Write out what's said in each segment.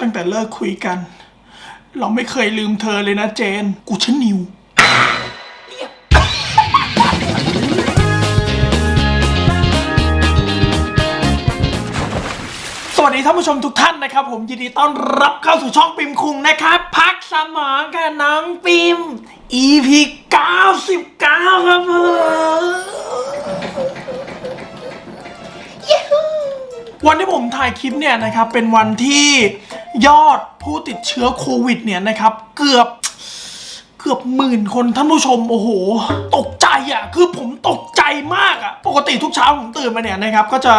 ตั้งแต่เลิกคุยกัน เราไม่เคยลืมเธอเลยนะเจน กูชื่อนิวสวัสดีท่านผู้ชมทุกท่านนะครับ ผมยินดีต้อนรับเข้าสู่ช่องปิมคุงนะครับ พักสมองกับน้องปิม EP 99 ครับผมวันที่ผมถ่ายคลิปเนี่ยนะครับ เป็นวันที่ ยอดผู้ติดเชื้อโควิดเนี่ยนะครับเกือบ กือบหมื่นคนท่านผู้ชมโอ้โห ตกใจอะคือผมตกใจมากอะปกติทุกเช้าผมตื่นมาเนี่ยนะครับก็จะ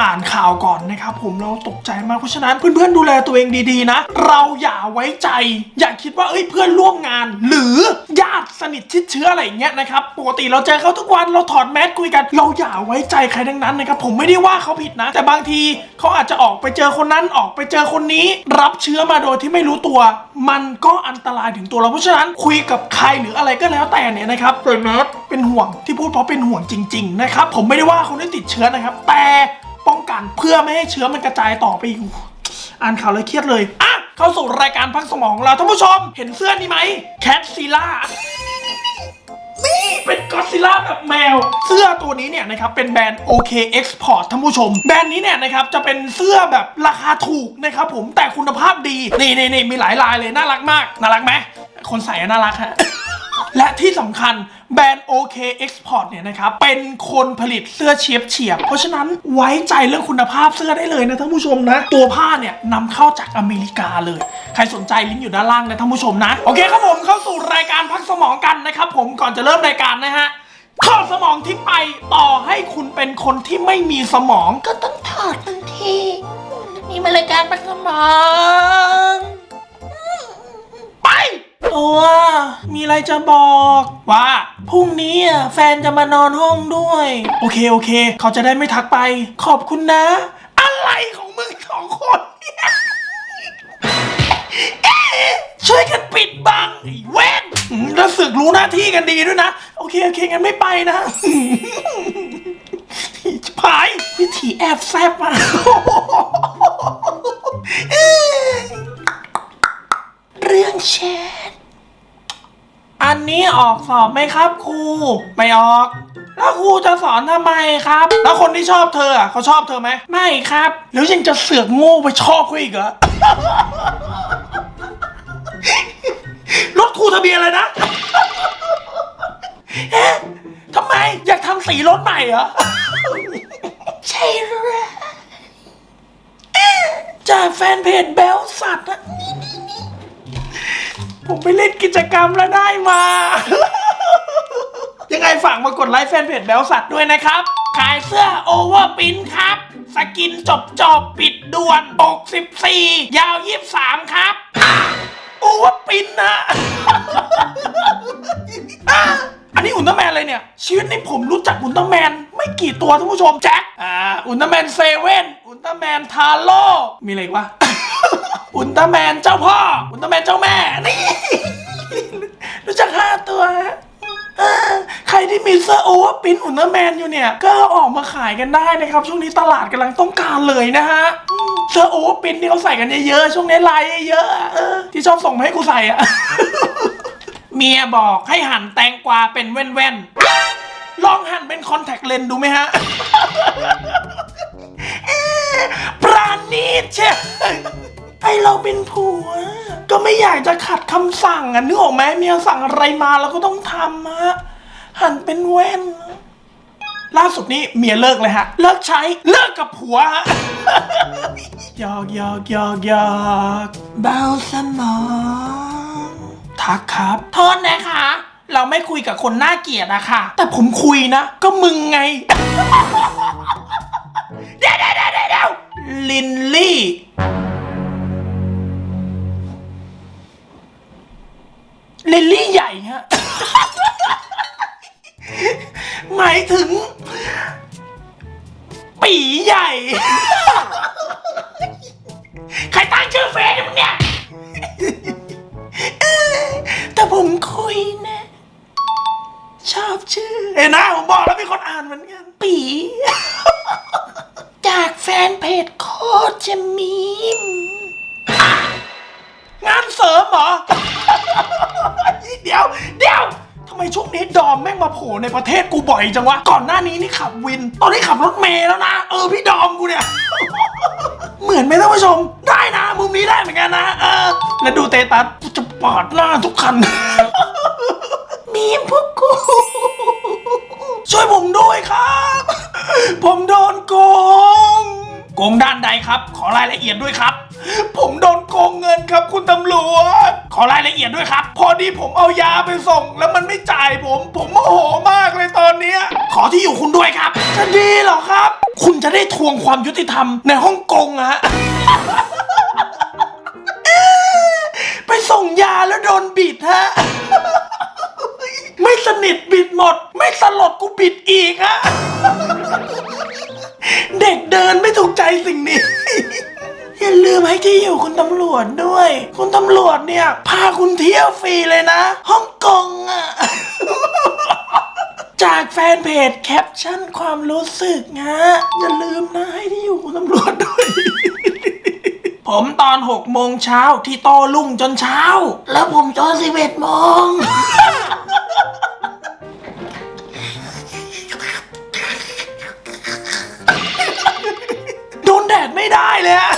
อ่านข่าวก่อนนะครับผมแล้วตกใจมากเพราะฉะนั้นเพื่อนๆดูแลตัวเองดีๆนะ เราอย่าไว้ใจ อย่าคิดว่าเอ้ยเพื่อนร่วมงาน หรือญาติสนิทชิดเชื้ออะไรเงี้ยนะครับปกติเราเจอเขาทุกวันเราถอดแมสคุยกัน เราอย่าไว้ใจใครทั้งนั้นนะครับผมไม่ได้ว่าเขาผิดนะ แต่บางทีเขาอาจจะออกไปเจอคนนั้นออกไปเจอคนนี้ รับเชื้อมาโดยที่ไม่รู้ตัว มันก็อันตรายถึงตัวเราเพราะฉะนั้นคุยกับใครหรืออะไรก็แล้วแต่เนี่ยนะครับใส่แมสเป็นห่วงที่พูดเพราะเป็นห่วงจริง ๆ นะครับ ผมไม่ได้ว่าคนที่ติดเชื้อนะครับ แต่ป้องกันเพื่อไม่ให้เชื้อมันกระจายต่อไปอีกอ่านข่าวแล้วเครียดเลยอะเข้าสู่รายการพักสมองของเราท่านผู้ชม เห็นเสื้อนี้ไหมแคทซีล่านี่เป็นก็อดซิลล่าแบบแมว เสื้อตัวนี้เนี่ยนะครับเป็นแบรนด์ OK Export ท่านผู้ชม แบรนด์นี้เนี่ยนะครับจะเป็นเสื้อแบบราคาถูกนะครับผมแต่คุณภาพดี นี่นี่นี่มีหลายลายเลยน่ารักมาก น่ารักไหม คนใส่น่ารักฮะ และที่สำคัญแบรนด์ OK Export เนี่ยนะครับ เป็นคนผลิตเสื้อเชียบเฉียบ เพราะฉะนั้นไว้ใจเรื่องคุณภาพเสื้อได้เลยนะท่านผู้ชมนะ ตัวผ้าเนี่ยนำเข้าจากอเมริกาเลย ใครสนใจลิงก์อยู่ด้านล่างนะท่านผู้ชมนะ โอเคครับผมเข้าสู่รายการพักสมองกันนะครับผมก่อนจะเริ่มรายการนะฮะข้อสมองทิ้งไปต่อให้คุณเป็นคนที่ไม่มีสมองก็ต้องถอดมันทิ้งนี่มันรายการปักสมอง ตัวมีอะไรจะบอกว่าพรุ่งนี้อะแฟนจะมานอนห้องด้วย โอเคโอเค เขาจะได้ไม่ทักไป ขอบคุณนะ อะไรของมึงสองคนเนี่ยเอ๊ะช่วยกันปิดบังไอ้เว้นอืมแล้วสึกรู้หน้าที่กันดีด้วยนะ โอเคโอเคงั้นไม่ไปนะผายวิธีแอบแซบมาเรื่องแชท อันนี้ออกสอบไหมครับครูไม่ออก แล้วครูจะสอนทำไมครับ แล้วคนที่ชอบเธออะเขาชอบเธอไหมไม่ครับ แล้วยังจะเสือกโง่ไปชอบเขาอีกเหรอ รถครูทะเบียนอะไรนะเอ๊ะทำไมอยากทำสีรถใหม่เหรอ ใช่หรือจากแฟนเพจแบลสัตว์อะ ผมไปเล่นกิจกรรมแล้วได้มา ยังไงฝากมากดไลค์แฟนเพจแบลสัตว์ด้วยนะครับ ขายเสื้อโอเวอร์ปินครับ สกินจบจบปิดด่วนปก14ยาว 23 ครับ โอเวอร์ปินนะอันนี้อุลตร้าแมนเลยเนี่ย ชีวิตนี้ผมรู้จักอุลตร้าแมน ไม่กี่ตัวท่านผู้ชมแจ็คอ่าอุลตร้าแมนเซเว่นอุลตร้าแมนทาโร่มีอะไรวะ อุลตร้าแมนเจ้าพ่อ อุลตร้าแมนเจ้าแม่ นี่ รู้จักห้าตัวฮะใครที่มีเสื้อโอเวอร์ปรินอุลตร้าแมนอยู่เนี่ย ก็ออกมาขายกันได้นะครับ ช่วงนี้ตลาดกำลังต้องการเลยนะฮะเสื้อโอเวอร์ปรินที่เขาใส่กันเยอะๆช่วงนี้ลายเยอะๆที่ชอบส่งมาให้กูใส่อะเมียบอกให้หั่นแตงกวาเป็นแว่นๆลองหั่นเป็นคอนแทคเลนส์ดูไหมฮะเอ๊ะปราณีตเชีย ไอเราเป็นผัว ก็ไม่อยากจะขัดคำสั่งอะนึกออกไหมเมียสั่งอะไรมาเราก็ต้องทำฮะหันเป็นแว่น ล่าสุดนี้เมียเลิกเลยฮะ เลิกใช้เลิกกับผัวฮะหยอกหยอกหยอกหยอกเบาสมองทักครับ โทษนะคะ เราไม่คุยกับคนน่าเกลียดอะค่ะ แต่ผมคุยนะ ก็มึงไง เดี๋ยวเดี๋ยวเดี๋ยวเดี๋ยวลินลี่ ลินลี่ใหญ่ฮะ หมายถึง ปีใหญ่ ใครตั้งชื่อเฟซมึงเนี่ย แต่ผมคุยนะ ชอบชื่อเห็นะผมบอกแล้วมีคนอ่านเหมือนกัน ปี จากแฟนเพจโคตรจะมีมเหรอ เดี๋ยว เดี๋ยวทำไมช่วงนี้ดอมแม่งมาโผล่ในประเทศกูบ่อยจังวะ ก่อนหน้านี้นี่ขับวิน ตอนนี้ขับรถเมล์แล้วนะ เออพี่ดอมกูเนี่ย เหมือนไหมท่านผู้ชม ได้นะมุมนี้ได้เหมือนกันนะ เออ แล้วดูเตตัสจะปาดหน้าทุกคัน มีมพวกกู ช่วยผมด้วยครับ ผมโดนโกง โกงด้านใดครับ ขอรายละเอียดด้วยครับ ผมโดนโกงเงินครับคุณตำรวจ รายละเอียดด้วยครับ พอดีผมเอายาไปส่ง แล้วมันไม่จ่ายผม ผมโมโหมากเลยตอนเนี้ยขอที่อยู่คุณด้วยครับ จะดีเหรอครับ คุณจะได้ทวงความยุติธรรมในฮ่องกงอะ ไปส่งยาแล้วโดนบิดฮะ ไม่สนิทบิดหมด ไม่สลดกูบิดอีกฮะ เด็กเดินไม่ถูกใจสิ่งนี้ อย่าลืมให้ที่อยู่คุณตำรวจด้วย คุณตำรวจเนี่ย พาคุณเที่ยวฟรีเลยนะฮ่องกงอะจากแฟนเพจแคปชั่นความรู้สึกนะ อย่าลืมนะให้ที่อยู่คุณตำรวจด้วย ผมตอนหกโมงเช้าที่โตลุ่งจนเช้า แล้วผมจนสิบเอ็ดโมง โดนแดดไม่ได้เลยอะ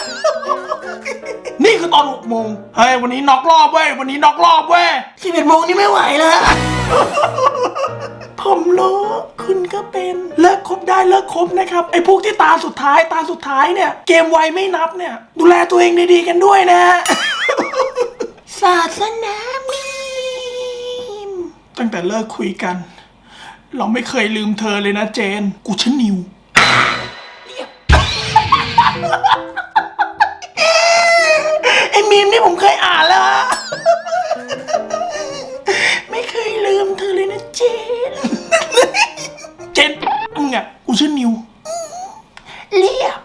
คือตอนหกโมงเฮ้ยวันนี้น็อกรอบเว้ยวันนี้น็อกรอบเว้ยสิบเอ็ดโมงนี่ไม่ไหวแล้ว ผมรู้คุณก็เป็นเลิกคบได้เลิกคบนะครับ ไอ้พวกที่ตาสุดท้ายตาสุดท้ายเนี่ย เกมไวไม่นับเนี่ย ดูแลตัวเองดีๆกันด้วยนะ ศาสนามีมตั้งแต่เลิกคุยกัน เราไม่เคยลืมเธอเลยนะเจน กูชื่อนิว มนี่ผมเคยอ่านแล้ว ไม่เคยลืมเธอเลยนะเจน เจนมึงอะกูชื่อนิว เรียบ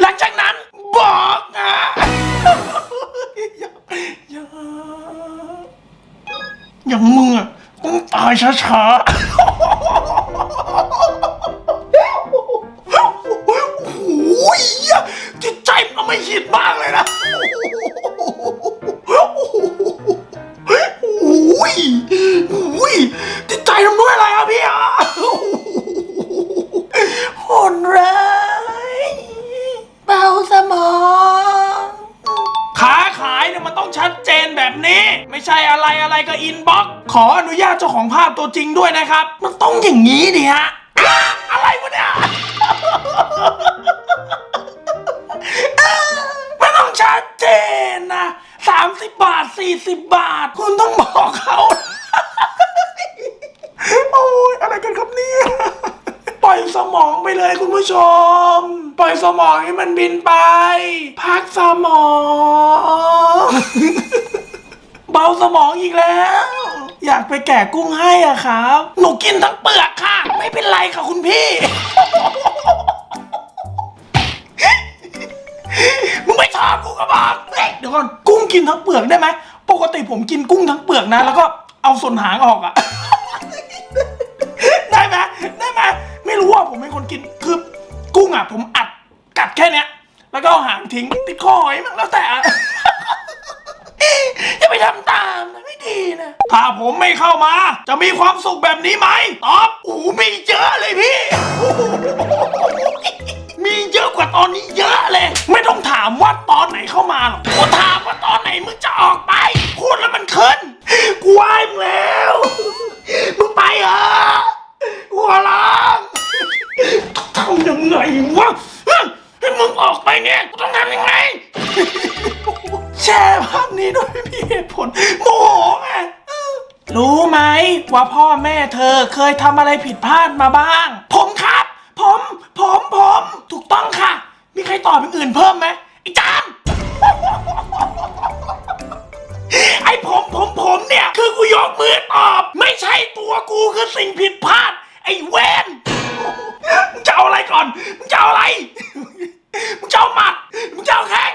หลังจากนั้นบอกนะอย่าอย่าอย่างมึงอะต้องตายช้าๆ อ้ยโอ้ยจิตใจทำด้วยอะไรอะพี่อะโหดร้ายเบาสมองค้าขายเนี่ยมันต้องชัดเจนแบบนี้ ไม่ใช่อะไรอะไรก็อินบ็อกขออนุญาตเจ้าของภาพตัวจริงด้วยนะครับ มันต้องอย่างนี้ดิฮะอะอะไรวะเนี่ยมันต้องชัดเจนนะ30 บาท 40 บาท คุณต้องบอกเขา โอ้ยอะไรกันครับเนี่ย ปล่อยสมองไปเลยคุณ ผู้ชม ปล่อยสมองให้มันบินไป พักสมอง เบาสมองอีกแล้ว อยากไปแกะกุ้งให้อะครับ หนูกินทั้งเปลือกค่ะ ไม่เป็นไรค่ะคุณพี่ มึงไม่ชอบกูก็บอกเฮ้ยเดี๋ยวก่อนกุ้งกินทั้งเปลือกได้ไหม ปกติผมกินกุ้งทั้งเปลือกนะ แล้วก็เอาส่วนหางออกอะ ไม่รู้ว่าผมเป็นคนกินคือกุ้งอะ ผมอัดกัดแค่เนี้ย แล้วก็เอาหางทิ้งติดคอหอยมั้งแล้วแต่อะอย่าไปทำตามนะไม่ดีนะถ้าผมไม่เข้ามา จะมีความสุขแบบนี้ไหมตอบโอ้โหมีเยอะเลยพี่โอ้โหมีเยอะกว่าตอนนี้เยอะเลย ไม่ต้องถามว่าตอนไหนเข้ามาหรอกกูถามว่าตอนไหนมึงจะออกไปพูดแล้วมันขึ้นกูไหวมึงแล้ว ว่าพ่อแม่เธอเคยทำอะไรผิดพลาดมาบ้าง ผมครับ ผม ผมผม ถูกต้องค่ะ มีใครตอบอย่างอื่นเพิ่มไหมไอ้จาน ไอ้ผมผมผมเนี่ย คือกูยกมือตอบ ไม่ใช่ตัวกูคือสิ่งผิดพลาด ไอ้เวนมึงจะเอาอะไรก่อนมึงจะเอาอะไรมึงจะเอาหมัดมึงจะเอาแข้ง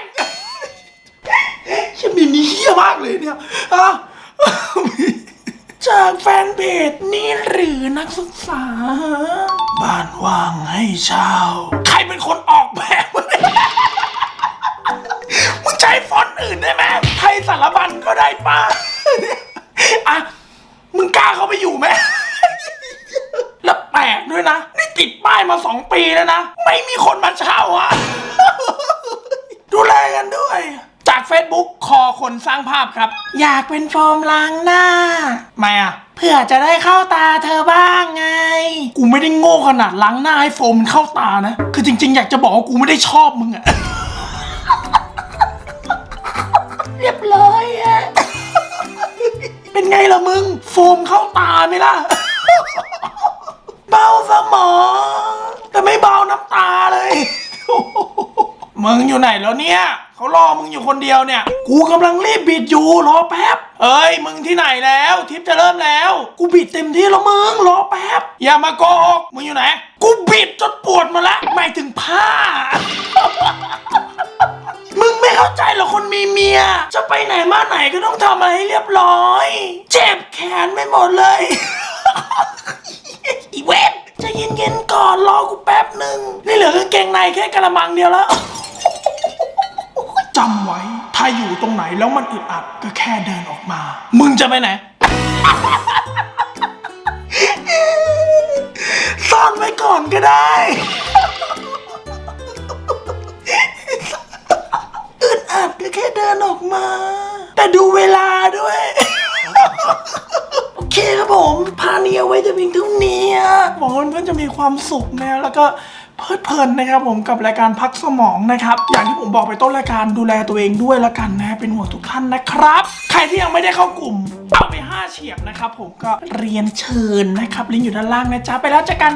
ฉันมีมีเฮี้ยมากเลยเนี่ยอะ จากแฟนเพจนี่หรือนักศึกษา บ้านว่างให้เช่า ใครเป็นคนออกแบบวะเนี่ยมึงใช้ฟอนต์อื่นได้ไหมไทยสารบัญก็ได้ป้าอะ มึงกล้าเข้าไปอยู่ไหมแล้วแปลกด้วยนะ นี่ติดป้ายมาสองปีแล้วนะ ไม่มีคนมาเช่าอะ ดูแลกันด้วย จาก Facebook คอคนสร้างภาพครับ อยากเป็นโฟมล้างหน้าไม่อะเพื่อจะได้เข้าตาเธอบ้างไง กูไม่ได้โง่ขนาดล้างหน้าให้โฟมมันเข้าตานะ คือจริง ๆ อยากจะบอกว่ากูไม่ได้ชอบมึงอะ เรียบร้อยอะเป็นไงล่ะมึง โฟมเข้าตาไหมล่ะ เบาสมองแต่ไม่เบาน้ำตาเลย มึงอยู่ไหนแล้วเนี่ย เขารอมึงอยู่คนเดียวเนี่ย กูกำลังรีบบิดอยู่รอแป๊บ เอ้ย มึงที่ไหนแล้วทริปจะเริ่มแล้ว กูบิดเต็มที่แล้วมึงรอแป๊บ อย่ามาโกหกมึงอยู่ไหน กูบิดจนปวดมาละหมายถึงผ้า มึงไม่เข้าใจหรอคนมีเมีย จะไปไหนมาไหนก็ต้องทำอะไรให้เรียบร้อย เจ็บแขนไม่หมดเลย อีเวนจะเย็นๆก่อนรอกูแป๊บหนึ่งนี่เหลือกางเกงในแค่กระมังเดียวแล้ว จำไว้ ถ้าอยู่ตรงไหนแล้วมันอึดอัดก็แค่เดินออกมา มึงจะไปไหน ซ่อนไว้ก่อนก็ได้ อึดอัดก็แค่เดินออกมา แต่ดูเวลาด้วย โอเคครับผม พาเนียไว้จะเพียงเท่านี้หวังว่าเพื่อนๆจะมีความสุขนะแล้วก็ เพลิดเพลินนะครับผมกับรายการพักสมองนะครับอย่างที่ผมบอกไปต้นรายการดูแลตัวเองด้วยละกันนะเป็นห่วงทุกท่านนะครับ ใครที่ยังไม่ได้เข้ากลุ่มเอาไป5เฉียบนะครับผมก็เรียนเชิญนะครับลิงก์อยู่ด้านล่างนะจ๊ะไปแล้วเจอกัน